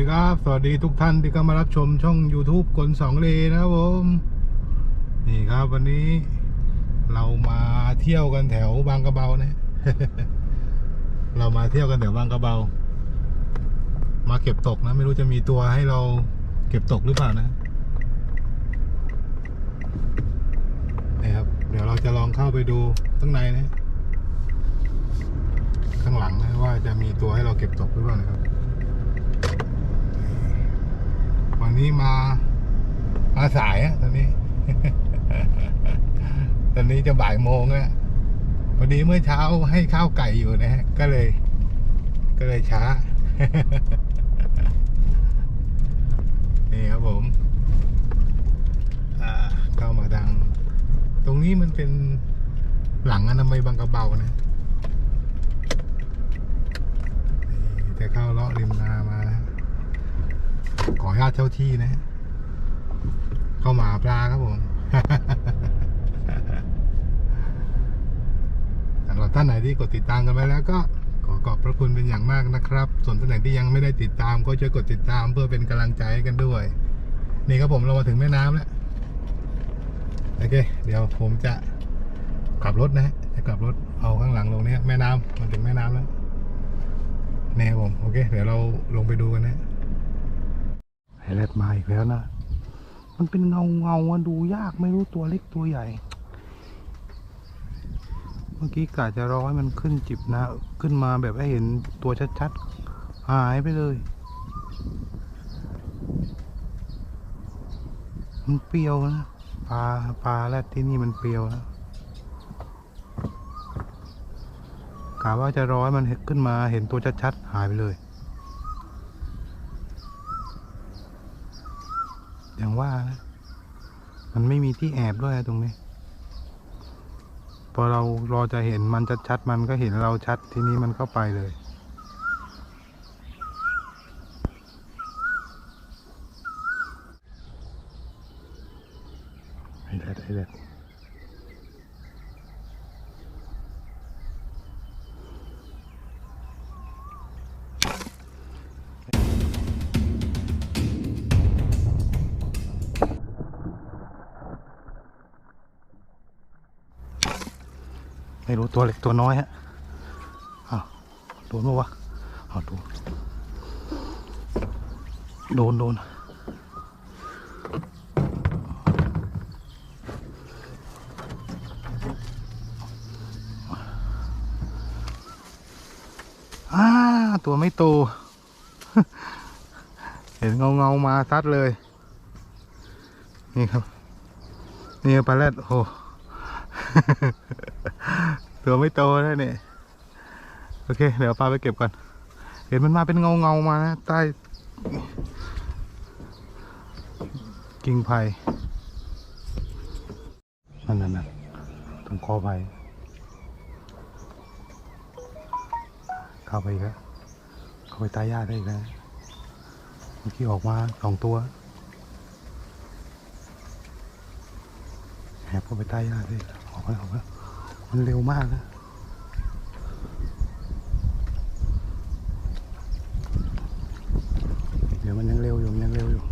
สวัสดีครับ สวัสดีทุกท่านที่เข้ามารับชมช่อง YouTube กลสองเลนะครับผมนี่ครับวันนี้เรามาเที่ยวกันแถวบางกระเบานะเรามาเที่ยวกันแถวบางกระเบา มาเก็บตกนะ ไม่รู้จะมีตัวให้เราเก็บตกหรือเปล่านะนี่ครับ เดี๋ยวเราจะลองเข้าไปดูข้างในนะข้างหลังนะว่าจะมีตัวให้เราเก็บตกหรือเปล่านะครับ วั นี้มามาสายอะตอนนี้ ตอนนี้จะบ่ายโมงแล้วพอดีเมื่อเช้าให้ข้าวไก่อยู่นะฮะ ก็เลย ก็เลยช้า นี่ครับผมอ่าเข้ามาดัง ตรงนี้มันเป็นหลังอนามัยบางกระเบานะนี่จะเข้าเลาะริมนามา ขออนุญาตเจ้าที่นะ เข้าหมาปลาครับผมสำหรับท่านไหนที่กดติดตามกันไปแล้วก็ขอขอบพระคุณเป็นอย่างมากนะครับ ส่วนท่านไหนที่ยังไม่ได้ติดตาม ก็ช่วยกดติดตามเพื่อเป็นกำลังใจกันด้วย นี่ครับผมเรามาถึงแม่น้ำแล้วโอเค เดี๋ยวผมจะขับรถนะฮะจะขับรถเอาข้างหลังลงเนี้ยแม่น้ำมาถึงแม่น้ำแล้วแน่ผมโอเค เดี๋ยวเราลงไปดูกันนะ ไฮไลท์มาอีกแล้วนะ มันเป็นเงาเงาอะดูยากไม่รู้ตัวเล็กตัวใหญ่ เมื่อกี้กะจะรอให้มันขึ้นจิบนะ ขึ้นมาแบบให้เห็นตัวชัดๆ หายไปเลย มันเปรียวนะปลาปลาแรดที่นี่มันเปรียวนะกะว่าจะรอให้มันขึ้นมาเห็นตัวชัดๆ หายไปเลย อย่าง ว่านะมันไม่มีที่แอบด้วยนะตรงนี้ พอเรารอจะเห็นมันชัดๆมันก็เห็นเราชัดทีนี้มันก็ไปเลย ไอ้เด็ดไอ้เด็ด ไม่รู้ตัวเล็กตัวน้อยฮะอ้าวโดนปะวะอ้าวโดนโดนโดนอ่าตัวไม่โต เห็นเงาเงามาซัดเลย นี่ครับ นี่ปลาแรดโอ้ ตัวไม่โตแล้วเนี่ยโอเค เดี๋ยวปลาไปเก็บก่อนเห็นมันมาเป็นเงาเงามานะใต้กิ่งไผ่นั่นนั่นนั่นตรงคอไผ่เข้าไปอีกแล้วเข้าไปต้หญ้าได้อีกแล้วเมื่อกี้ออกมาสองตัวแอบเข้าไปใต้หญ้าได้อีกแล้ว ออกมาออกมามันเร็วมากนะเดี๋ยวมันยังเร็วอยู่ยังเร็วอยู่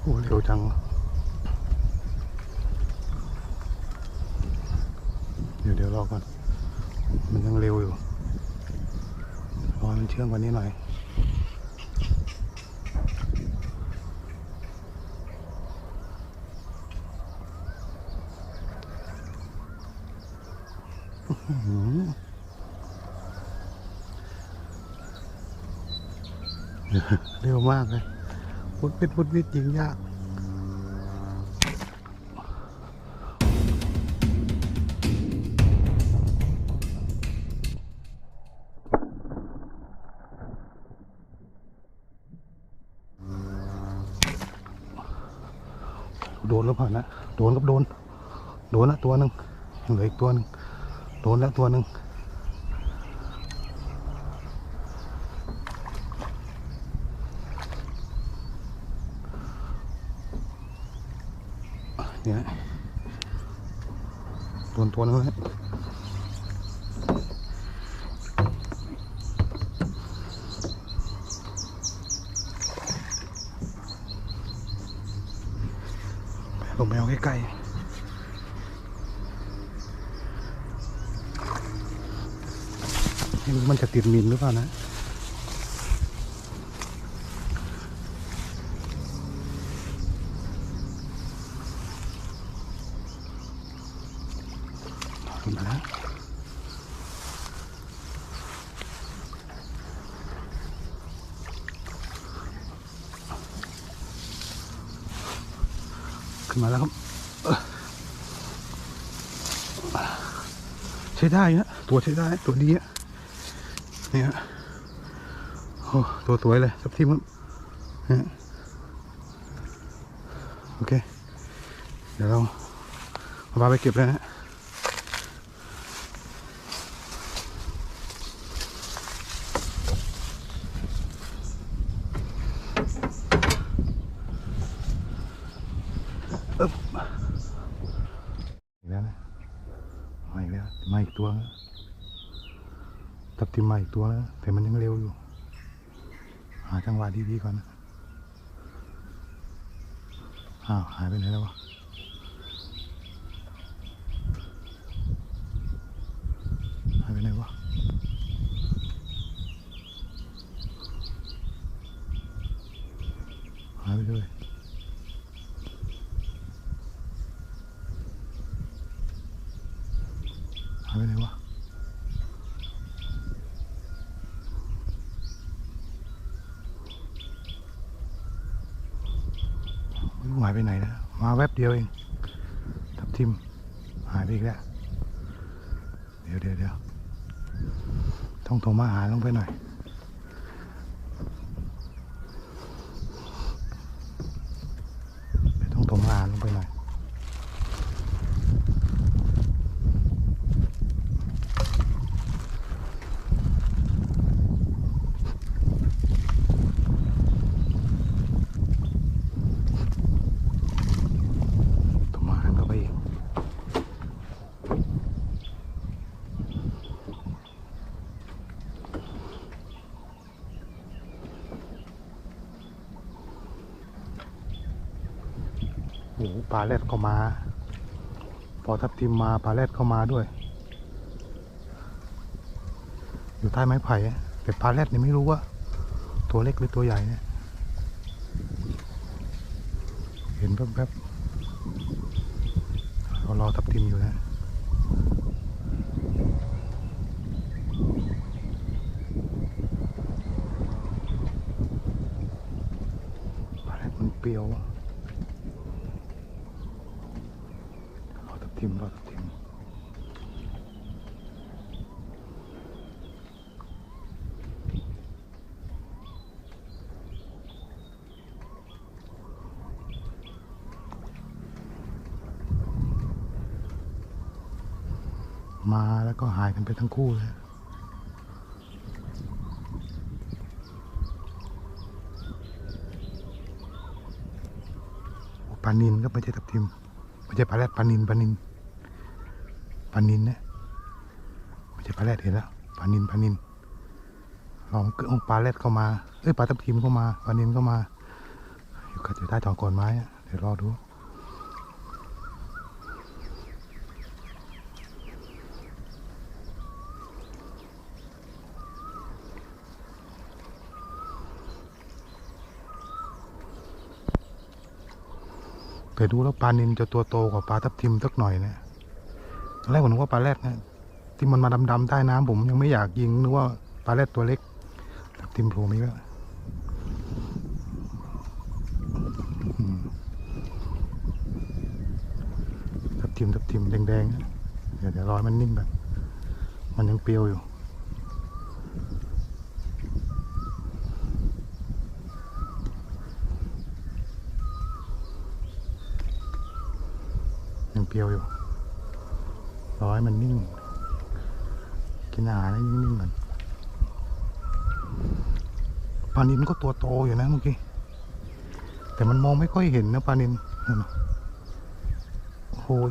โอ้เร็วจังเดี๋ยวเดี๋ยวรอก่อน มันยังเร็วอยู่ เชื่องกว่านี้หน่อยเร็วมากเลยพุดวิดพุดวิดยิงยาก โดนแล้วผ่านนะโดนกับโดน โดนละตัวหนึ่งเหลืออีกตัวหนึ่งโดนแล้วตัวหนึ่งเนี่ยโดนตัวนึงแลย ผมไปเอาใกล้ๆไม่รู้มันจะติดมินหรือเปล่านะ ขึ้นมาแล้ว ขึ้นมาแล้วครับใช้ได้นะตัวใช้ได้ตัวดีอะเนี่ยโอ้ตัวสวยเลยสับทิมครับเนี่ยโอเค เดี๋ยวเราพาไปเก็บแลยนะ อีกแล้วนะมาอีกแล้วมาอีกตัวแล้ว ตับทิมมาอีกตัวแล้วแต่มันยังเร็วอยู่ หาจังหวะดีๆก่อนนะอ้าว หายไปไหนแล้ววะหายไปไหนวะหายไปเลยหายไปไหนวะไม่รู้ หายไปไหนนะมาแวบเดียวเองทับทิมหายไปอีกแล้ว เดี๋ยวเดี๋ยวเดี๋ยวต้องโทรมาหาลงไปหน่อย ต้องโทรมาหาลงไปหน่อย โทรมาหาเข้าไปอีก โอ้ปลาแรดเข้ามา พอทับทิมมาปลาแรดเข้ามาด้วย อยู่ใต้ไม้ไผ่แต่ปลาแรดเนี่ยไม่รู้ว่า ตัวเล็กหรือตัวใหญ่เนี่ยเห็นแป๊บๆเรารอทับทิมอยู่นะ ปลาแรดมันเปรี้ยวอะ รอทับทิมรอทับทิม มาแล้วก็หายกันไปทั้งคู่เลยปลานินก็ไม่ใช่ทับทิมไม่ใช่ปลาแรดปลานินปลานินปลานินนะไม่ใช่ปลาแรดเห็นแล้วปลานินปลานินลองเกิดปลาแรดเข้ามาเอ้ยปลาทับทิมเข้ามาปลานินเข้ามาอยู่กับอยู่ใต้ตอกอนไม้อะเดี๋ยวรอดู แต่ดูแล้วปลานินจะตัวโตกว่าปลาทับทิมสักหน่อยนะตอนแรกผมนึกว่าปลาแรดนะที่มันมาดำๆใต้น้ำผมยังไม่อยากยิงนึกว่าปลาแรดตัวเล็กทับทิมโผล่มาอีกแล้วทับทิมทับทิมแดงๆเดี๋ยวเดี๋ยวรอให้มันนิ่งก่อนมันยังเปรียวอยู่ เปรียวอยู่รอให้มันนิ่ง กินอาหารให้นิ่งๆก่อนปลานินก็ตัวโตอยู่นะเมื่อกี้ แต่มันมองไม่ค่อยเห็นนะปลานินนั่นโอ้ย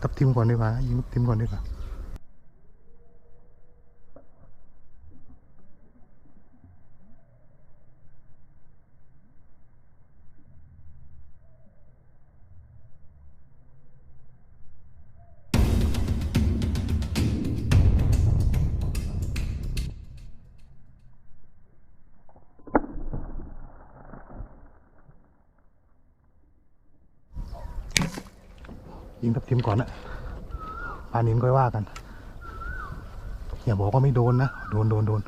ตับทิมก่อนดีกว่ายิงตับทิมก่อนดีกว่า ยิงทับทิมก่อนนะปลานินค่อยว่ากัน อย่าบอกว่าไม่โดนนะ โดนโดนโดน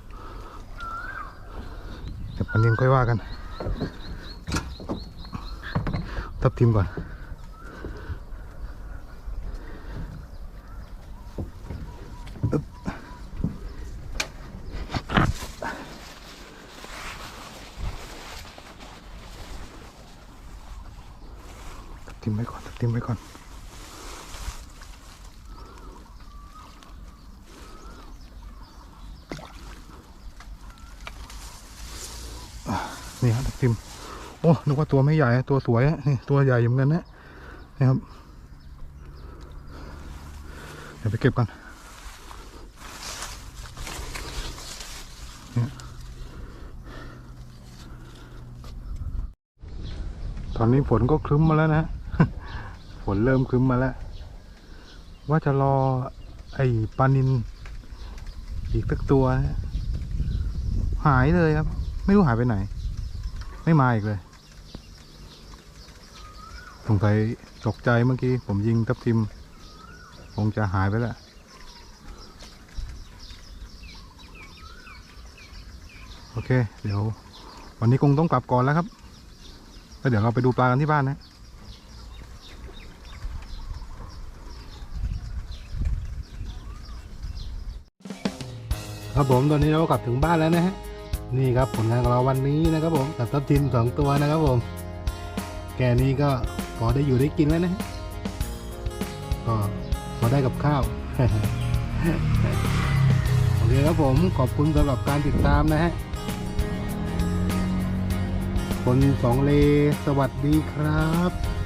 แต่ปลานินค่อยว่ากัน ทับทิมก่อนทับทิมไว้ก่อนทับทิมไว้ก่อน นี่ครับโอ้นึกว่าตัวไม่ใหญ่ตัวสวยนี่ตัวใหญ่เหมือนกันนะนี่ครับเดี๋ยวไปเก็บกันตอนนี้ฝนก็ครึ้มมาแล้วนะฝนเริ่มครึ้มมาแล้ว ว่าจะรอไอ้ปลานินอีกสักตัว หายเลยครับ ไม่รู้หายไปไหน ไม่มาอีกเลยสงสัยตกใจเมื่อกี้ ผมยิงทับทิม คงจะหายไปแล้ว โอเค เดี๋ยว วันนี้คงต้องกลับก่อนแล้วครับ แล้วเดี๋ยวเราไปดูปลากันที่บ้านนะ ครับผมตอนนี้เรากลับถึงบ้านแล้วนะฮะ นี่ครับผลงานของเราวันนี้นะครับผมกับทับทิมสองตัวนะครับผม แกนี้ก็พอได้อยู่ได้กินแล้วนะก็พอได้กับข้าว โอเคครับผมขอบคุณสำหรับการติดตามนะฮะคนสองเลสวัสดีครับ